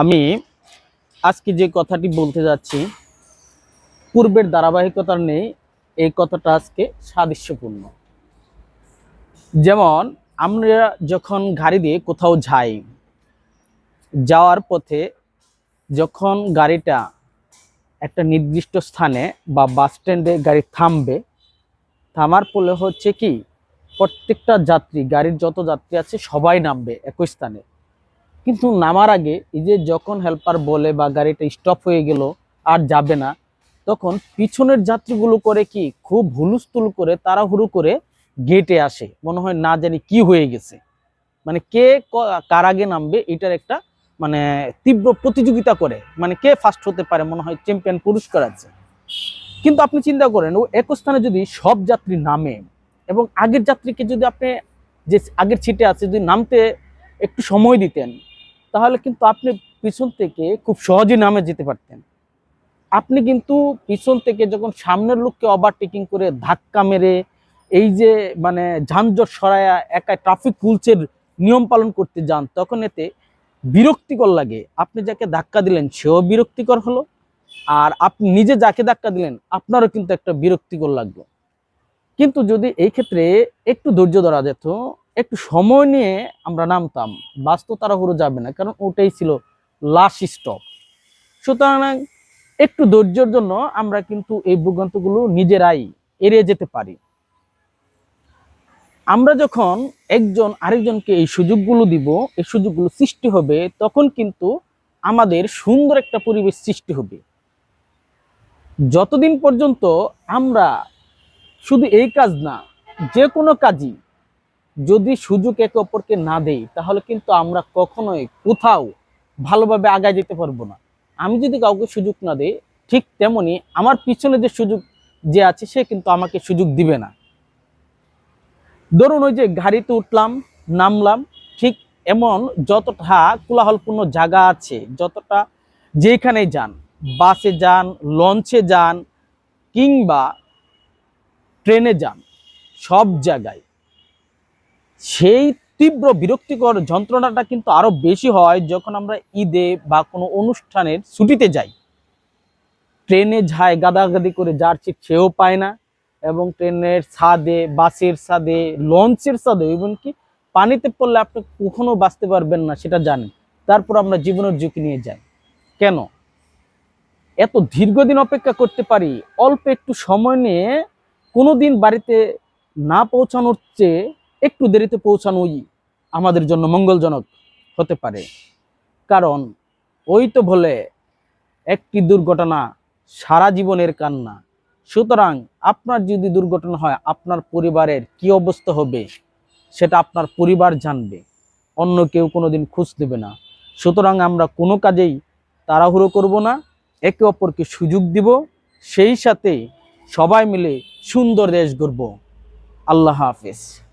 আমি আজকে যে কথাটি বলতে যাচ্ছি, পূর্বের ধারাবাহিকতার নেই, এই কথাটা আজকে সাদৃশ্যপূর্ণ। যেমন, আমরা যখন গাড়ি দিয়ে কোথাও যাই, যাওয়ার পথে যখন গাড়িটা একটা নির্দিষ্ট স্থানে বা বাস স্ট্যান্ডে গাড়ি থামবে, থামার ফলে হচ্ছে কি, প্রত্যেকটা যাত্রী, গাড়ির যত যাত্রী আছে, সবাই নামবে একই স্থানে। কিন্তু নামার আগে এই যে যখন হেল্পার বলে বা গাড়িটা স্টপ হয়ে গেল আর যাবে না, তখন পিছনের যাত্রীগুলো করে কি খুব হুলুস্থুল করে তাড়াহুড়ো করে গেটে আসে। মনে হয় না জানি কি হয়ে গেছে। মানে কে কার আগে নামবে এটার একটা মানে তীব্র প্রতিযোগিতা করে। মানে কে ফার্স্ট হতে পারে মনে হয় চ্যাম্পিয়ন পুরস্কার আছে। কিন্তু আপনি চিন্তা করেন, ও এক স্থানে যদি সব যাত্রী নামে এবং আগের যাত্রীকে যদি আপনি যে আগের ছিটে আছে যদি নামতে একটু সময় দিতেন তাহলে কিন্তু আপনি পিছন থেকে খুব সহজেই নামে যেতে পারতেন। আপনি কিন্তু পিছন থেকে যখন সামনের লোককে ওভারটেকিং করে ধাক্কা মেরে, এই যে মানে যানজট সরায়া একা ট্রাফিক রুলসের নিয়ম পালন করতে যান, তখন এতে বিরক্তিকর লাগে। আপনি যাকে ধাক্কা দিলেন, সেও বিরক্তিকর হলো। আর আপনি নিজে যাকে ধাক্কা দিলেন, আপনারও কিন্তু একটা বিরক্তিকর লাগল। কিন্তু যদি এই ক্ষেত্রে একটু ধৈর্য ধরা যেত একটু সময় নিয়ে আমরা নামতাম। বাস তো তাড়াহুড়ো যাবে না, কারণ ওটাই ছিল লাস্ট স্টপ সুতরাং একটু ধৈর্যের জন্য আমরা কিন্তু এই ভূগন্তগুলো নিজেরাই এড়িয়ে যেতে পারি। আমরা যখন একজন আরেকজনকে এই সুযোগগুলো দিব, এই সুযোগগুলো সৃষ্টি হবে, তখন কিন্তু আমাদের সুন্দর একটা পরিবেশ সৃষ্টি হবে। যতদিন পর্যন্ত আমরা শুধু এই কাজ না, যে কোনো কাজই যদি সুযোগ একে অপরকে না দেই, তাহলে কিন্তু আমরা কখনোই কোথাও ভালোভাবে আগায় যেতে পারব না। আমি যদি কাউকে সুযোগ না দিই, ঠিক তেমনি আমার পিছনে যে সুযোগ যে আছে, সে কিন্তু আমাকে সুযোগ দিবে না। ধরুন ওই যে গাড়িতে উঠলাম, নামলাম, ঠিক এমন যতটা কোলাহলপূর্ণ জায়গা আছে, যতটা যেখানে যান, বাসে যান, লঞ্চে যান, কিংবা ট্রেনে যান, সব জায়গায় সেই তীব্র বিরক্তিকর যন্ত্রণাটা কিন্তু আরও বেশি হয় যখন আমরা ঈদে বা কোনো অনুষ্ঠানের ছুটিতে যাই। ট্রেনে যায়, গাদাগাদি করে যার সিট সেও পায় না এবং ট্রেনের ছাদে, বাসের ছাদে, লঞ্চের ছাদে এবং কি পানিতে পড়লে আপনি কখনো বাঁচতে পারবেন না, সেটা জানেন। তারপর আমরা জীবনের ঝুঁকি নিয়ে যাই। কেন? এত দীর্ঘদিন অপেক্ষা করতে পারি, অল্প একটু সময় নিয়ে কোনো দিন বাড়িতে না পৌঁছানোর চেয়ে একটু দেরিতে পৌঁছানোই আমাদের জন্য মঙ্গলজনক হতে পারে। কারণ ওই তো বলে একটি দুর্ঘটনা সারা জীবনের কান্না। সুতরাং আপনার যদি দুর্ঘটনা হয়, আপনার পরিবারের কি অবস্থা হবে সেটা আপনার পরিবার জানবে। অন্য কেউ কোনো দিন খোঁজ দেবে না। সুতরাং আমরা কোনো কাজেই তাড়াহুড়ো করব না। একে অপরকে সুযোগ দিব। সেই সাথে সবাই মিলে সুন্দর দেশ গড়ব। আল্লাহ হাফেজ।